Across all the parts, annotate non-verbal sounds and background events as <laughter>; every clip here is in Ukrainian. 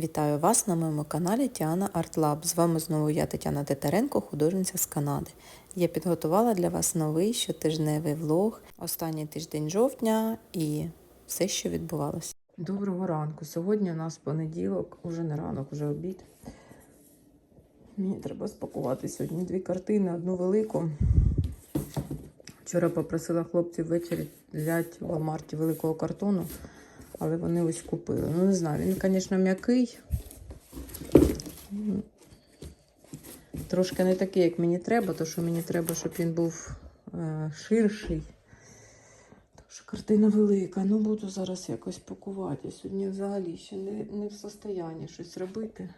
Вітаю вас на моєму каналі Тіана Артлаб. З вами знову я, Тетяна Титаренко, художниця з Канади. Я підготувала для вас новий щотижневий влог, останній тиждень жовтня і все, що відбувалося. Доброго ранку. Сьогодні у нас понеділок, уже не ранок, уже обід. Мені треба спакувати сьогодні дві картини, одну велику. Вчора попросила хлопців ввечері взяти в Walmart великого картону, але вони ось купили. Ну, не знаю, він, звісно, м'який. Трошки не такий, як мені треба, то що мені треба, щоб він був е, ширший. Так що картина велика. Ну, буду зараз якось пакувати. Сьогодні взагалі ще не, не в состоянні щось робити.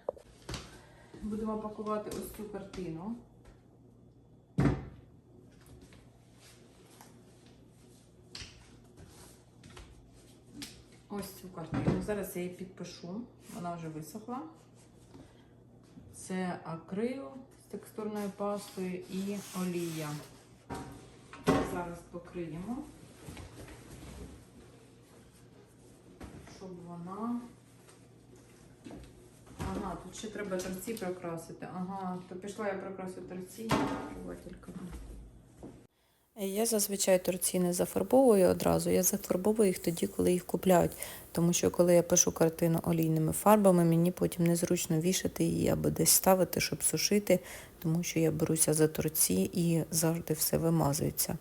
Будемо пакувати ось цю картину. Ось цю картину. Зараз я її підпишу. Вона вже висохла. Це акрил з текстурною пастою і олія. Зараз покриємо, щоб вона. Ага, тут ще треба торці прикрасити. Ага, то пішла я прикрасю торці. Я зазвичай торці не зафарбовую одразу, я зафарбовую їх тоді, коли їх купляють. Тому що коли я пишу картину олійними фарбами, мені потім незручно вішати її або десь ставити, щоб сушити, тому що я беруся за торці і завжди все вимазується.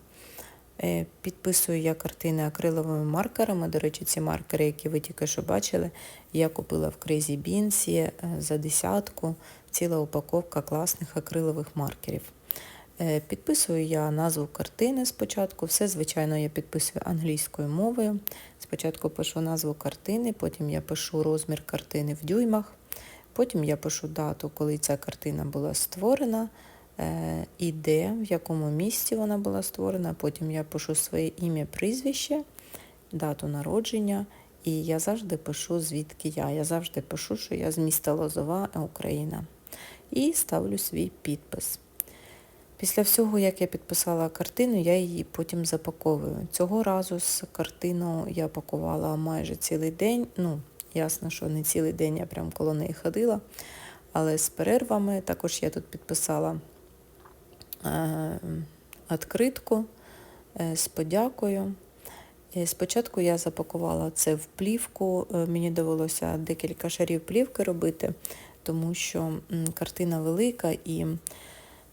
Е, Підписую я картини акриловими маркерами. До речі, ці маркери, які ви тільки що бачили, я купила в Crazy Beans е, за десятку. Ціла упаковка класних акрилових маркерів. Е, Підписую я назву картини спочатку. Все, звичайно, я підписую англійською мовою. Спочатку пишу назву картини, потім я пишу розмір картини в дюймах, потім я пишу дату, коли ця картина була створена, е, і де, в якому місці вона була створена. Потім я пишу своє ім'я, прізвище, дату народження. І я завжди пишу, звідки я. Я завжди пишу, що я з міста Лозова, Україна. І ставлю свій підпис. Після всього, як я підписала картину, я її потім запаковую. Цього разу з картину я пакувала майже цілий день. Ну, ясно, що не цілий день я прям коло неї ходила, але з перервами також я тут підписала е, відкритку е, з подякою. Е, Спочатку я запакувала це в плівку, е, мені довелося декілька шарів плівки робити, тому що картина велика і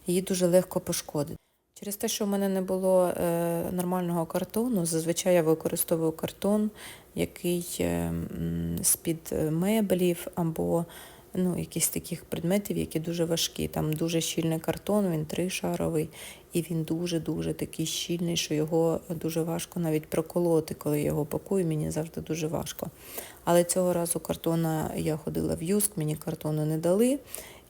її дуже легко пошкодити. Через те, що в мене не було е, нормального картону, зазвичай я використовую картон, який е, з-під е, меблів або ну, якісь таких предметів, які дуже важкі. Там дуже щільний картон, він тришаровий, і він дуже-дуже такий щільний, що його дуже важко навіть проколоти, коли я його пакую, мені завжди дуже важко. Але цього разу картона я ходила в юск, мені картону не дали.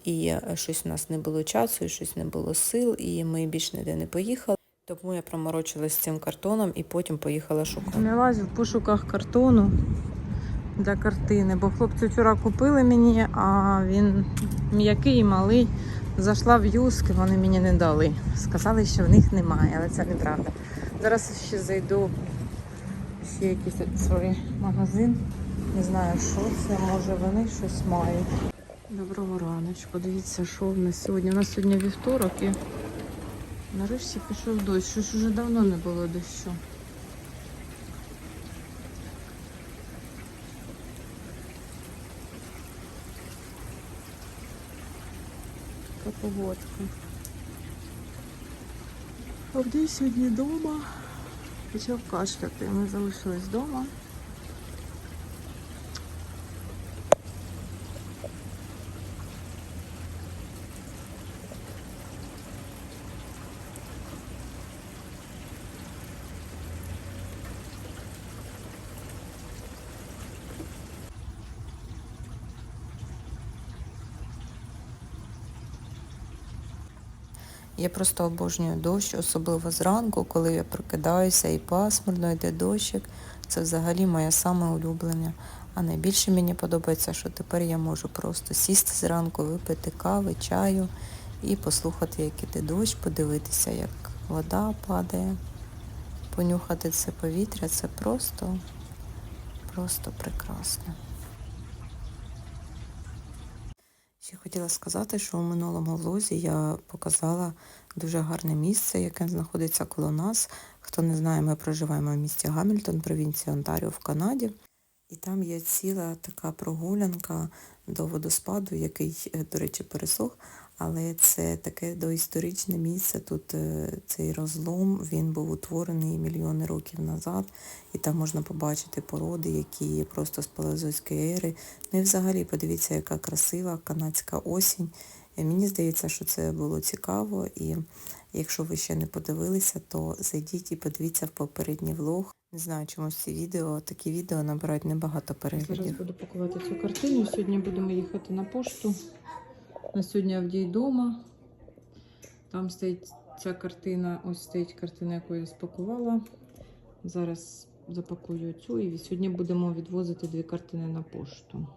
І е, щось у нас не було часу, і щось не було сил, і ми більш ніде не поїхали. Тому я проморочилась з цим картоном і потім поїхала шукати. Не лазю в пошуках картону для картини, бо хлопці вчора купили мені, а він м'який і малий. Зайшла в юск, вони мені не дали. Сказали, що в них немає, але це неправда. Зараз ще зайду в ще якийсь свій магазин. Не знаю, що це, може вони щось мають. Доброго раночку. Дивіться, що в нас сьогодні. У нас сьогодні вівторок і нарешті пішов дощ. Щось вже давно не було дощу. Така погодка. Авдій сьогодні вдома. Почав кашляти. Ми залишились вдома. Я просто обожнюю дощ, особливо зранку, коли я прокидаюся і пасмурно йде дощик. Це взагалі моє саме улюблення. А найбільше мені подобається, що тепер я можу просто сісти зранку, випити кави, чаю і послухати, як іде дощ, подивитися, як вода падає, понюхати це повітря. Це просто, просто прекрасно. Ще хотіла сказати, що у минулому влозі я показала дуже гарне місце, яке знаходиться коло нас. Хто не знає, ми проживаємо в місті Гамільтон, провінції Онтаріо в Канаді. І там є ціла така прогулянка до водоспаду, який, е, до речі, пересох. Але це таке доісторичне місце. Тут е, цей розлом він був утворений мільйони років назад, і там можна побачити породи, які є просто з палеозойської ери. Ну і взагалі подивіться, яка красива канадська осінь. Е, Мені здається, що це було цікаво, і якщо ви ще не подивилися, то зайдіть і подивіться в попередній влог. Не знаю, чомусь ці відео, такі відео набирають небагато переглядів. Зараз буду пакувати цю картину. Сьогодні будемо їхати на пошту. На сьогодні Авдій дома. Там стоїть ця картина, ось стоїть картина, яку я спакувала. Зараз запакую цю і сьогодні будемо відвозити дві картини на пошту.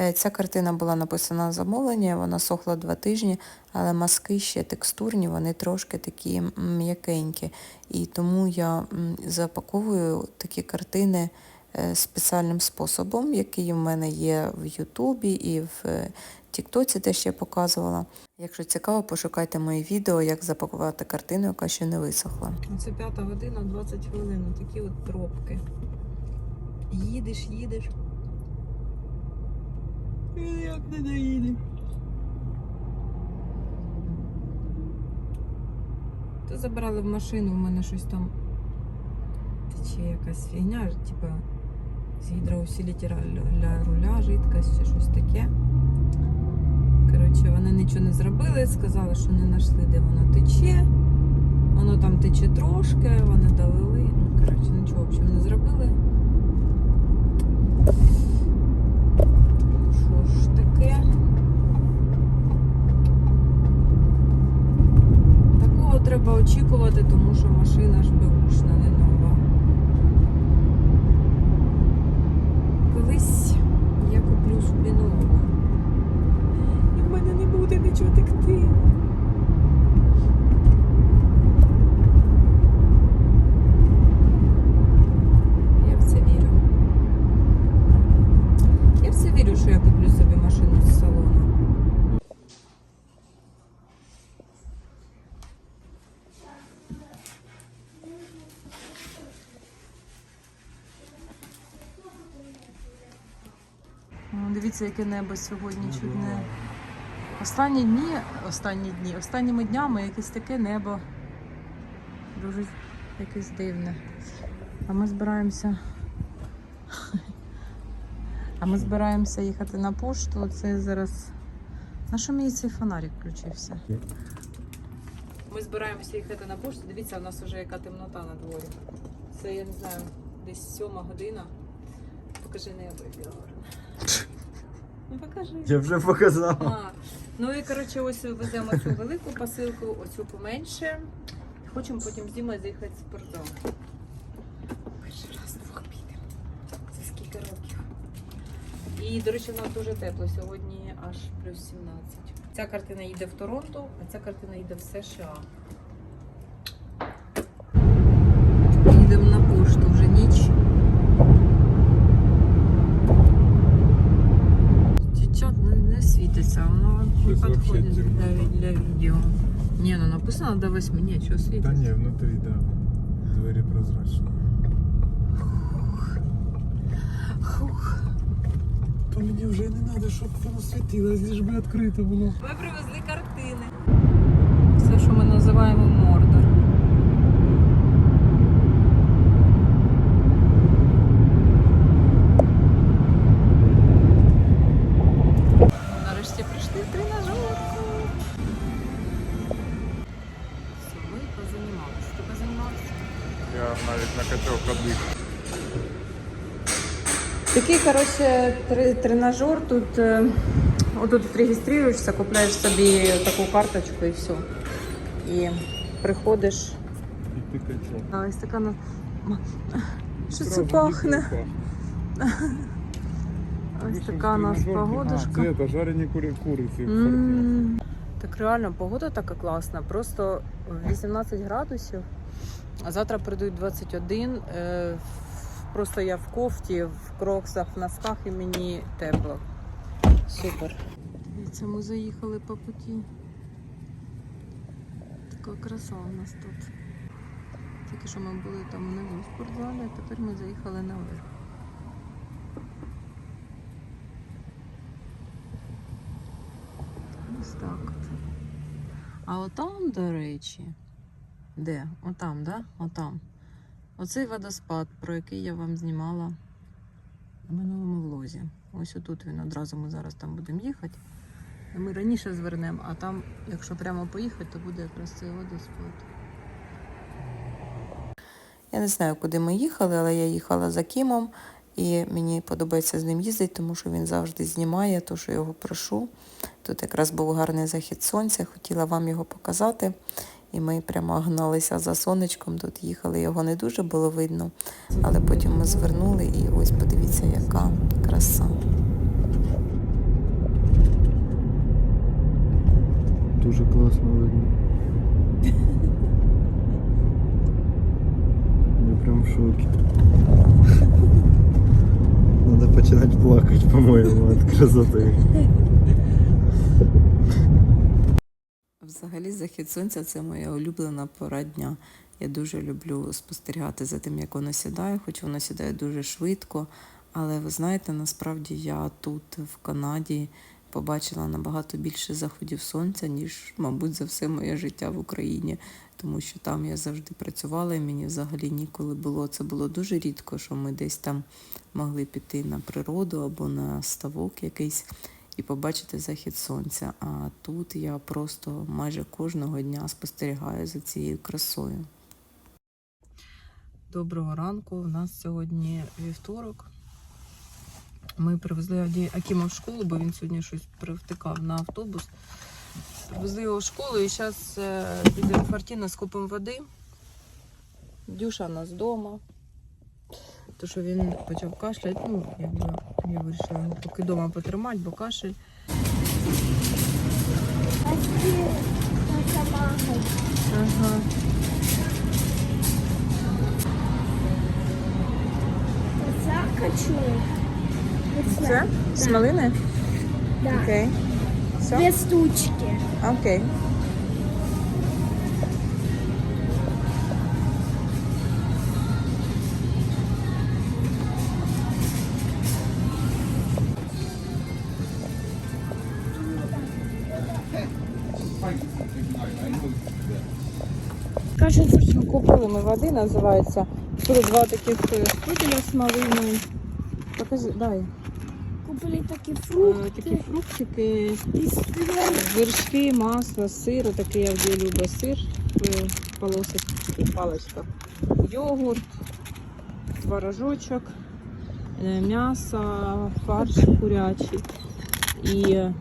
Е, Ця картина була написана на замовлення, вона сохла два тижні, але маски ще текстурні, вони трошки такі м'якенькі. І тому я запаковую такі картини е, спеціальним способом, який у мене є в Ютубі і в е, Тіктоці теж я показувала. Якщо цікаво, пошукайте мої відео, як запакувати картину, яка ще не висохла. Це п'ята година, 20 хвилин. Такі от пробки. Їдеш, їдеш. І Як не доїдеш. То забрали в машину, в мене щось там тече якась фігня, типа з гідроусилителя руля, жидкость чи щось таке. Коротше, вони нічого не зробили, сказали, що не знайшли, де воно тече. Воно там тече трошки, вони долили. Ну, коротше, нічого в общем, не зробили. Що ж таке? Такого треба очікувати, тому що машина ж беушна, не нова. Колись я куплю собі нову. Мене не буде нічого текти. Я в це вірю. Я в це вірю, що я куплю собі машину з салону. Дивіться, яке небо сьогодні чудне. Останні дні, останні дні, останніми днями якесь таке небо. Дуже якесь дивне. А ми збираємося. А ми збираємося їхати на пошту. Це зараз. На що мені цей фонарик включився? Ми збираємося їхати на пошту. Дивіться, у нас вже яка темнота на дворі. Це я не знаю, десь сьома година. Покажи небо, гарне. <laughs> Ну покажи. Я вже показав. А, ну і коротше, ось веземо цю велику посилку, оцю поменше. Хочемо потім з Дімою заїхати в спортзал. Перший раз двох підемо. Це скільки років. І, до речі, у нас дуже тепло. Сьогодні аж плюс 17. Ця картина їде в Торонто, а ця картина їде в США. Їдемо на пошту вже ніч. Дівчат не, не світиться, воно не Щось вообще підходить для, темно. для відео. Ні, ну написано до 8, ні, що Та світиться. ні, внутрі, да. Двері прозрачні. Хух. То мені вже не треба, щоб воно світило, лиш би відкрито було. Ми привезли картини. Все, що ми називаємо тренажер. Тут е, отут реєструєшся, купляєш собі таку карточку і все. І приходиш. І ти. А, ось така на... Що це пахне? Ось така у нас погодушка. Це це жарені кури куриці. Так реально, погода така класна. Просто 18 градусів, а завтра прийдуть 21. Е, Просто я в кофті, в кроксах, в носках і мені тепло. Супер. Дивіться, ми заїхали по путі. Така краса у нас тут. Тільки що ми були там внизу спортзалі, а тепер ми заїхали наверх. Ось так. А отам, до речі, де? Отам, да? Отам. Оцей водоспад, про який я вам знімала в минулому влозі. Ось отут він одразу ми зараз там будемо їхати. Ми раніше звернемо, а там, якщо прямо поїхати, то буде якраз цей водоспад. Я не знаю, куди ми їхали, але я їхала за Кімом, і мені подобається з ним їздити, тому що він завжди знімає, то що його прошу. Тут якраз був гарний захід сонця, хотіла вам його показати. І ми прямо гналися за сонечком, тут їхали, його не дуже було видно, але потім ми звернули і ось подивіться, яка краса. Дуже класно видно. Я прям в шоке. Надо починать плакать, по-моему, от красоты. Взагалі, захід сонця це моя улюблена пора дня. Я дуже люблю спостерігати за тим, як воно сідає, хоч воно сідає дуже швидко. Але ви знаєте, насправді я тут, в Канаді, побачила набагато більше заходів сонця, ніж, мабуть, за все моє життя в Україні. Тому що там я завжди працювала, і мені взагалі ніколи було. Це було дуже рідко, що ми десь там могли піти на природу або на ставок якийсь і побачити захід сонця. А тут я просто майже кожного дня спостерігаю за цією красою. Доброго ранку. У нас сьогодні вівторок. Ми привезли Аді- Акіма в школу, бо він сьогодні щось привтикав на автобус. Привезли його в школу і зараз піде Фортіна з купом води. Дюша у нас вдома. То, що він почав кашляти, ну, якби я вирішила його поки вдома потримати, бо кашель. Ага. Це? З малини? Да. Окей. Дві штучки. Окей. Води, називається. Тут два таких е, студіля з малиною. Покажи, дай. купили такі Е, фрукти. Такі фруктики, вершки, масло, сир, такий я вже люблю сир в в паличках. Йогурт, творожочок, е, м'ясо, фарш курячий і е,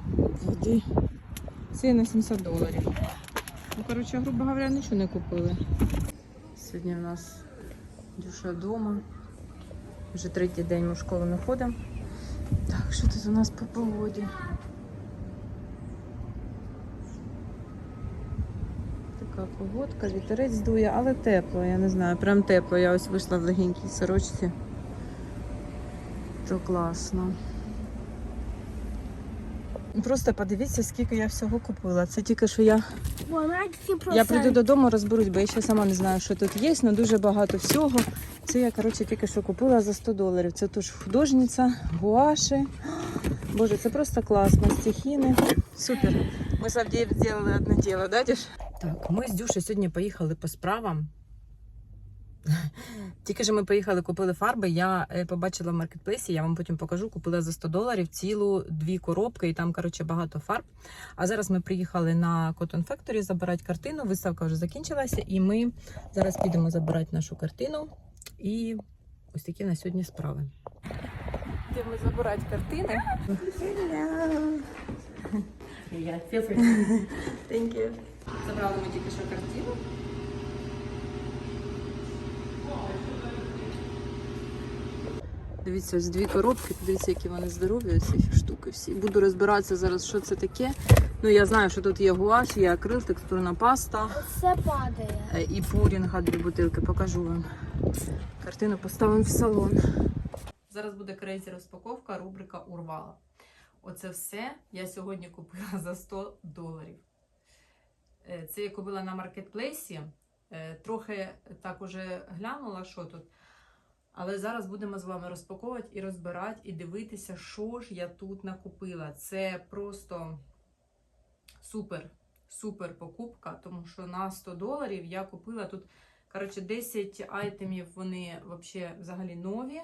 води. Це на 70 доларів. Ну, коротше, грубо говоря, нічого не купили. Сьогодні в нас Дюша вдома. Вже третій день ми в школу не ходимо. Так, що тут у нас по погоді? Така погодка, вітерець дує, але тепло, я не знаю, прям тепло. Я ось вийшла в легенькій сорочці. То класно. Просто подивіться, скільки я всього купила. Це тільки що я я прийду додому, розберусь, бо я ще сама не знаю, що тут є, але дуже багато всього. Це я, коротше, тільки що купила за 100 доларів. Це теж художниця, гуаші. Боже, це просто класно. Стихіни. Супер. Ми з Авдієм зробили одне діло, да, Дюш? Так, ми з Дюшею сьогодні поїхали по справам. Тільки що ми поїхали, купили фарби. Я е, побачила в маркетплейсі, я вам потім покажу. Купила за 100 доларів цілу дві коробки, і там, коротше, багато фарб. А зараз ми приїхали на Cotton Factory забирати картину. Виставка вже закінчилася, і ми зараз підемо забирати нашу картину. І ось такі на сьогодні справи. Йдемо забирати картини. <laughs> <laughs> Thank you. Забрали ми тільки що картину. Дивіться, ось дві коробки, подивіться, які вони здорові, ці штуки всі. Буду розбиратися зараз, що це таке. Ну, я знаю, що тут є гуаш, є акрил, текстурна паста Все падає. е, і пурінга, дві бутилки. Покажу вам. Картину поставимо в салон. Зараз буде крейзі розпаковка, рубрика Урвала. Оце все я сьогодні купила за 100 доларів. Е, Це я купила на маркетплейсі. Е, Трохи так уже глянула, що тут. Але зараз будемо з вами розпаковувати і розбирати, і дивитися, що ж я тут накупила. Це просто супер, супер покупка, тому що на 100 доларів я купила тут, коротше, 10 айтемів, вони взагалі нові.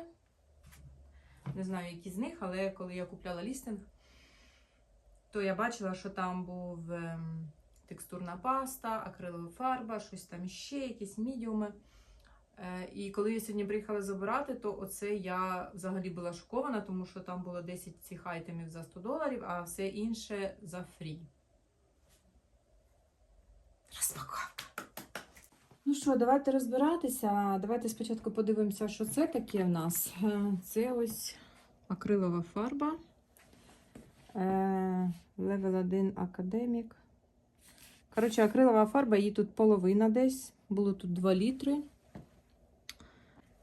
Не знаю, які з них, але коли я купляла лістинг, то я бачила, що там був ем, текстурна паста, акрилова фарба, щось там ще, якісь мідіуми. Е, І коли я сьогодні приїхала забирати, то оце я взагалі була шокована, тому що там було 10 цих айтемів за 100 доларів, а все інше за фрі. Розпаковка. Ну що, давайте розбиратися. Давайте спочатку подивимося, що це таке в нас. Е, Це ось акрилова фарба. Е, Level 1 академік. Коротше, акрилова фарба, її тут половина десь. Було тут 2 літри.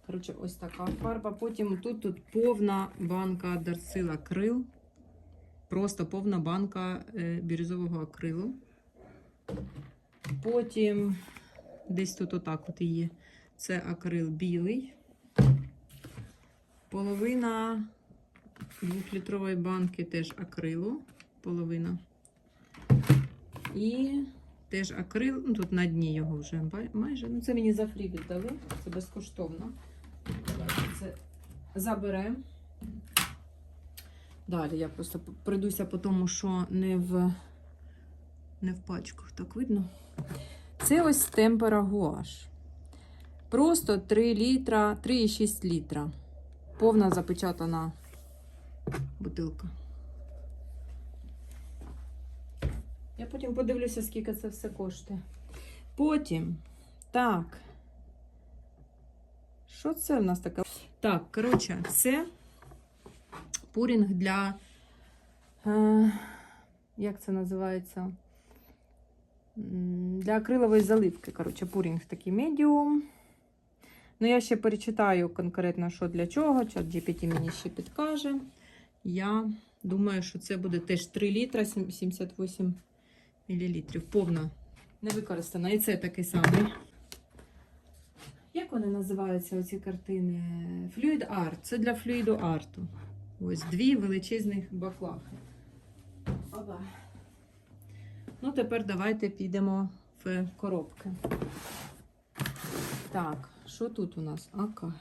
Коротше, ось така фарба. Потім тут, тут повна банка дарсил акрил. Просто повна банка е, бірюзового акрилу. Потім десь тут отак от є. Це акрил білий. Половина двохлітрової банки теж акрилу. Половина. І теж акрил. Ну, тут на дні його вже майже. Ну, це мені за фрі віддали. Це безкоштовно. Це заберемо. Далі я просто пройдуся по тому, що не в, не в пачках. Так видно? Це ось темпера гуаш. Просто 3 літра, 3,6 літра. Повна запечатана бутилка. Я потім подивлюся, скільки це все коштує. Потім, так. Що це в нас таке? Так, коротше, це пурінг для. Е, як це називається? Для акрилової заливки. Коротше, пурінг такий медіум. Ну, я ще перечитаю конкретно, що для чого. Чат GPT мені ще підкаже. Я думаю, що це буде теж 3 літра 78 мл. Повна не використана. І це такий самий. Як вони називаються, оці картини? Fluid Art. Це для флюїду арту. Ось дві величезних баклахи. Опа. Ну, тепер давайте підемо в коробки. Так, що тут у нас? Ака.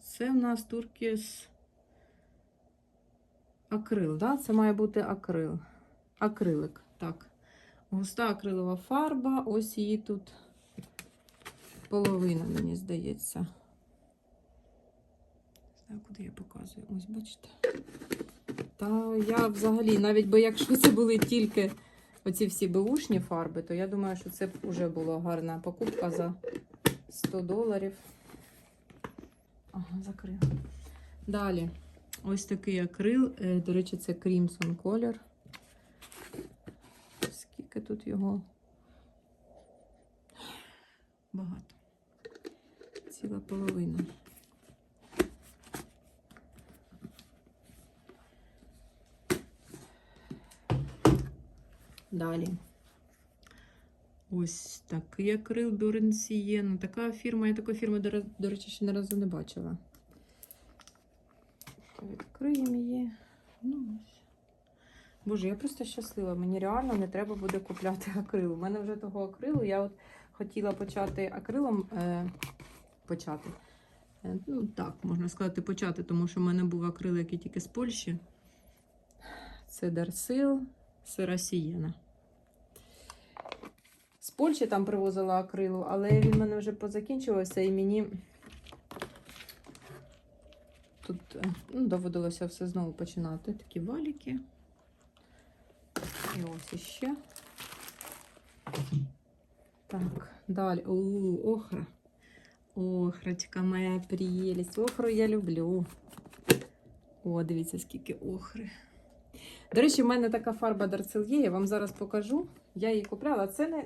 Це у нас туркіс акрил, да? Це має бути акрил. Акрилик, так. Густа акрилова фарба. Ось її тут половина, мені здається. Не знаю, куди я показую. Ось, бачите. Та я взагалі, навіть би якщо це були тільки оці всі беушні фарби, то я думаю, що це б вже була гарна покупка за 100 доларів. Ага, закрила. Далі. Ось такий акрил. Е, До речі, це Crimson Color. Скільки тут його? Багато. Ціла половина. Далі. Ось такий акрил Доренсієн. Така фірма, я такої фірми, до, речі, ще ні разу не бачила. Відкриємо її. Боже, я просто щаслива. Мені реально не треба буде купляти акрил. У мене вже того акрилу. Я от хотіла почати акрилом е, почати. Е, ну, так, можна сказати, почати, тому що в мене був акрил, який тільки з Польщі. Це Дарсил, сира Сієна. З Польщі там привозила акрилу, але він в мене вже позакінчувався і мені тут е, ну, доводилося все знову починати. Такі валіки. І ось іще. Так, далі. У, охра. Охрочка моя прелість. Охру я люблю. О, дивіться, скільки охри. До речі, в мене така фарба Дарцил є, я вам зараз покажу. Я її купляла. Це не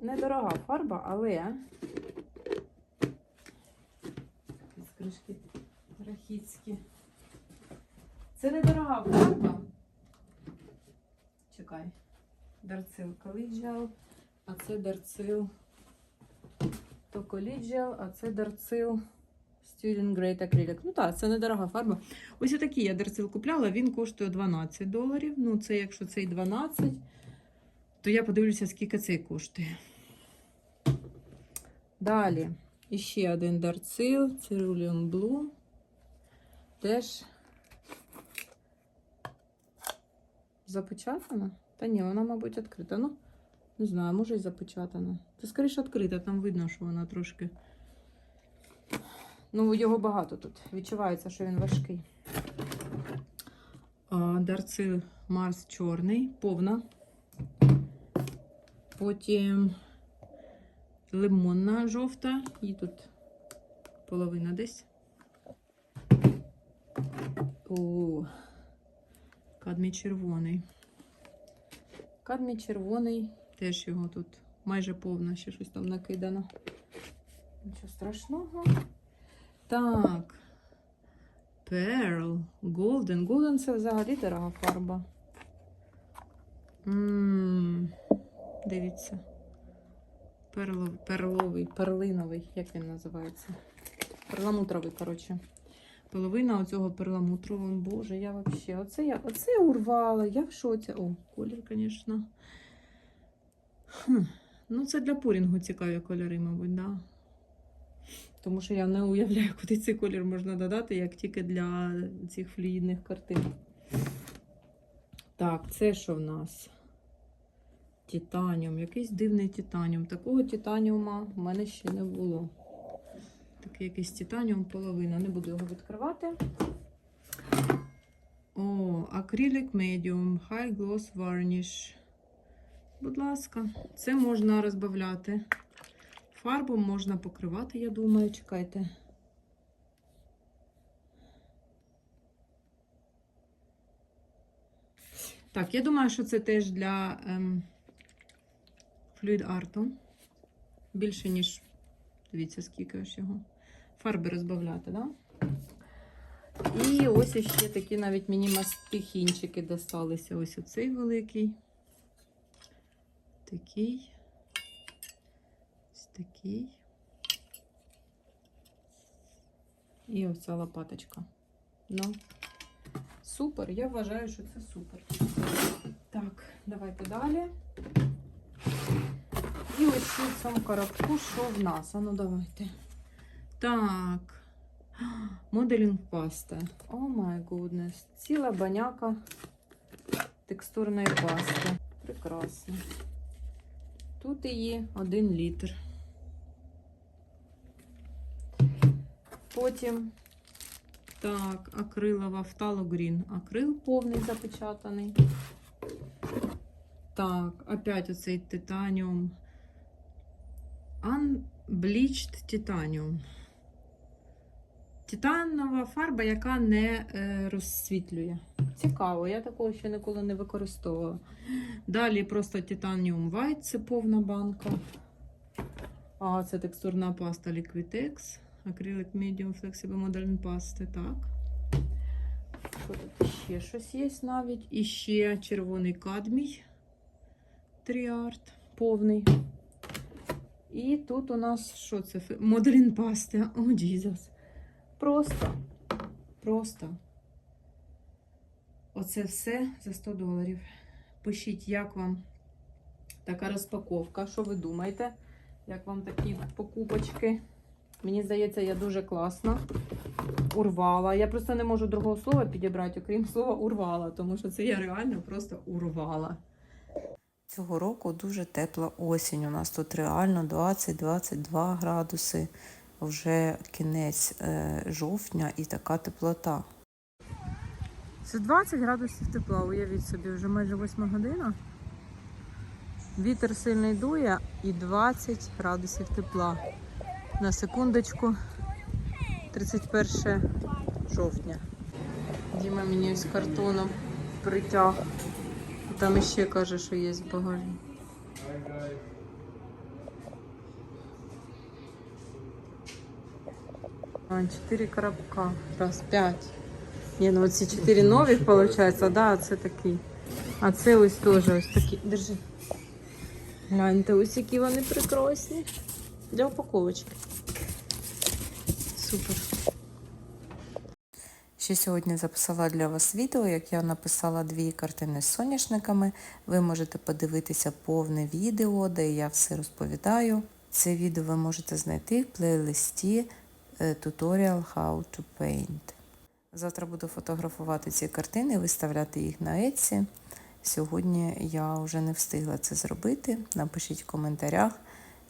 недорога фарба, але кришки рахітські. Це недорога фарба. Чекай. Дарцил Collegial, а це Дарцил то Collegial, а це Дарцил Student Grade Acrylic. Ну так, це недорога фарба. Ось отакий я Дарцил купляла, він коштує 12 доларів. Ну, це якщо цей 12, то я подивлюся, скільки цей коштує. Далі. Іще один Дарцил, Cerulean Blue. Теж запечатана? Та ні, вона, мабуть, відкрита. Ну, не знаю, може і запечатана. Це скоріше відкрита, там видно, що вона трошки. Ну, його багато тут. Відчувається, що він важкий. А, Дарцил Марс чорний, повна. Потім лимонна жовта, і тут половина десь. О, кадмій червоний. Кадмій червоний, теж його тут майже повна, ще щось там накидано. Нічого страшного. Так. Pearl, Golden. Golden це взагалі дорога фарба. М, Дивіться. Перлов, перловий, перлиновий, як він називається? Перламутровий, коротше. Половина оцього перламутрового. Боже, я взагалі. Оце я оце урвала. Я в шоці. О, колір, звісно. Хм. Ну, це для пурінгу цікаві кольори, мабуть, да. Тому що я не уявляю, куди цей колір можна додати, як тільки для цих флюїдних картин. Так, це що в нас? Титаніум. Якийсь дивний титаніум. Такого титаніума в мене ще не було. Такий якийсь титаніум половина. Не буду його відкривати. О, Acrylic Medium, High Gloss Varnish. Будь ласка, це можна розбавляти. Фарбу можна покривати, я думаю, чекайте. Так, я думаю, що це теж для ем, флюїд арту. Більше, ніж, дивіться, скільки ж його. Фарби розбавляти? Да? І ось ще такі навіть мені мастихінчики досталися. Ось оцей великий. Такий. Ось такий. І ось ця лопаточка. Ну, супер. Я вважаю, що це супер. Так, давайте далі. І ось в цьому коробку, що в нас? А ну давайте. Так. Моделінг паста. О май гуднес. Ціла баняка текстурної пасти. Прекрасно. Тут її 1 літр. Потім так, акрилова фталогрін. Акрил повний запечатаний. Так, опять оцей титаніум. Unbleached титаніум. Титанова фарба, яка не е, розсвітлює. Цікаво, я такого ще ніколи не використовувала. Далі просто Titanium White, це повна банка. А, це текстурна паста Liquitex. Acrylic Medium Flexible Modern Pasta. Так. Що тут ще щось є навіть. І ще червоний кадмій. Тріарт повний. І тут у нас що це? Моделін пасти. О, Джізус. Просто. Просто. Оце все за 100 доларів. Пишіть, як вам така розпаковка. Що ви думаєте? Як вам такі покупочки? Мені здається, я дуже класно урвала. Я просто не можу другого слова підібрати, окрім слова урвала, тому що це я реально просто урвала. Цього року дуже тепла осінь. У нас тут реально 20-22 градуси. Вже кінець е, жовтня і така теплота. Це 20 градусів тепла, уявіть собі, вже майже 8 година. Вітер сильний дує і 20 градусів тепла. На секундочку, 31 жовтня. Діма мені з картоном притяг. Там іще каже, що є в багажі. А, 4 коробка. Раз, 5. Ні, ну оці чотири нових, виходить, да, це такий. А це ось теж ось такі. Держи. Гляньте, ось які вони прекрасні. Для упаковочки. Супер. Ще сьогодні записала для вас відео, як я написала дві картини з соняшниками. Ви можете подивитися повне відео, де я все розповідаю. Це відео ви можете знайти в плейлисті Tutorial How to Paint. Завтра буду фотографувати ці картини, виставляти їх на Etsy. Сьогодні я вже не встигла це зробити. Напишіть в коментарях,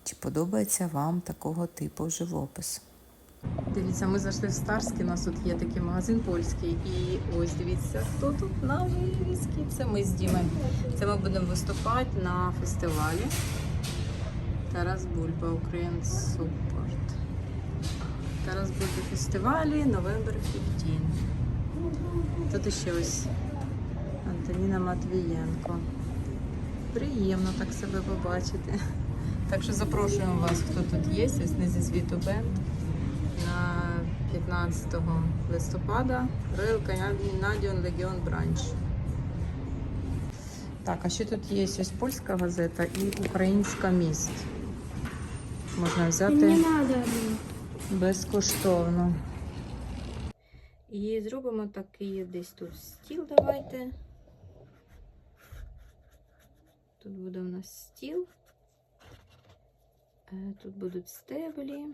чи подобається вам такого типу живопис. Дивіться, ми зайшли в Старський, у нас тут є такий магазин польський. І ось дивіться, хто тут на вивісці. Це ми з Дімою. Це ми будемо виступати на фестивалі. Тарас Бульба, Україн Support. Тарас Бульба фестивалі, Новембер 15. Тут ще ось Антоніна Матвієнко. Приємно так себе побачити. Так що запрошуємо вас, хто тут є, ось не зі звіту бенд на 15 листопада Royal Canadian Legion Branch. Так, а ще тут є ось польська газета і українська міст. Можна взяти. Не надо. Безкоштовно. І зробимо такий десь тут стіл. Давайте. Тут буде у нас стіл. Е, Тут будуть стеблі.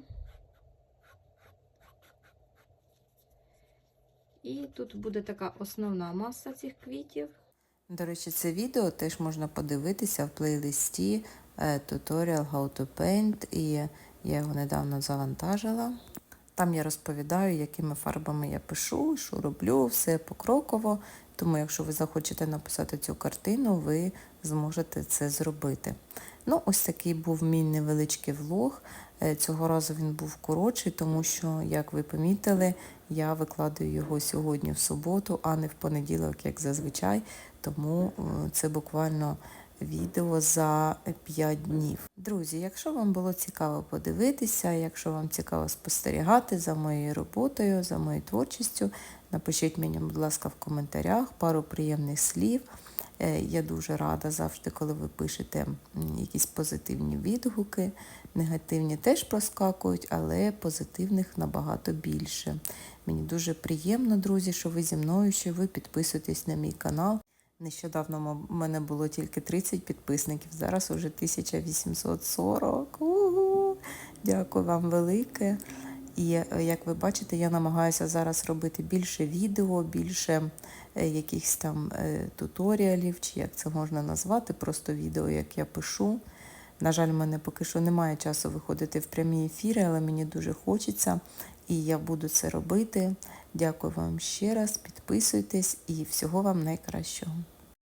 І тут буде така основна маса цих квітів. До речі, це відео теж можна подивитися в плейлисті е, Tutorial How to Paint, і я його недавно завантажила. Там я розповідаю, якими фарбами я пишу, що роблю, все покроково. Тому, якщо ви захочете написати цю картину, ви зможете це зробити. Ну, ось такий був мій невеличкий влог. Е, Цього разу він був коротший, тому що, як ви помітили, я викладаю його сьогодні в суботу, а не в понеділок, як зазвичай. Тому е, це буквально відео за 5 днів. Друзі, якщо вам було цікаво подивитися, якщо вам цікаво спостерігати за моєю роботою, за моєю творчістю, напишіть мені, будь ласка, в коментарях пару приємних слів. Е, Я дуже рада завжди, коли ви пишете якісь позитивні відгуки. Негативні теж проскакують, але позитивних набагато більше. Мені дуже приємно, друзі, що ви зі мною, що ви підписуєтесь на мій канал. Нещодавно в мене було тільки 30 підписників, зараз уже 1840. Угу! Дякую вам велике. І е, як ви бачите, я намагаюся зараз робити більше відео, більше е, якихось там е, туторіалів, чи як це можна назвати, просто відео, як я пишу. На жаль, в мене поки що немає часу виходити в прямі ефіри, але мені дуже хочеться, і я буду це робити. Дякую вам ще раз, підписуйтесь і всього вам найкращого.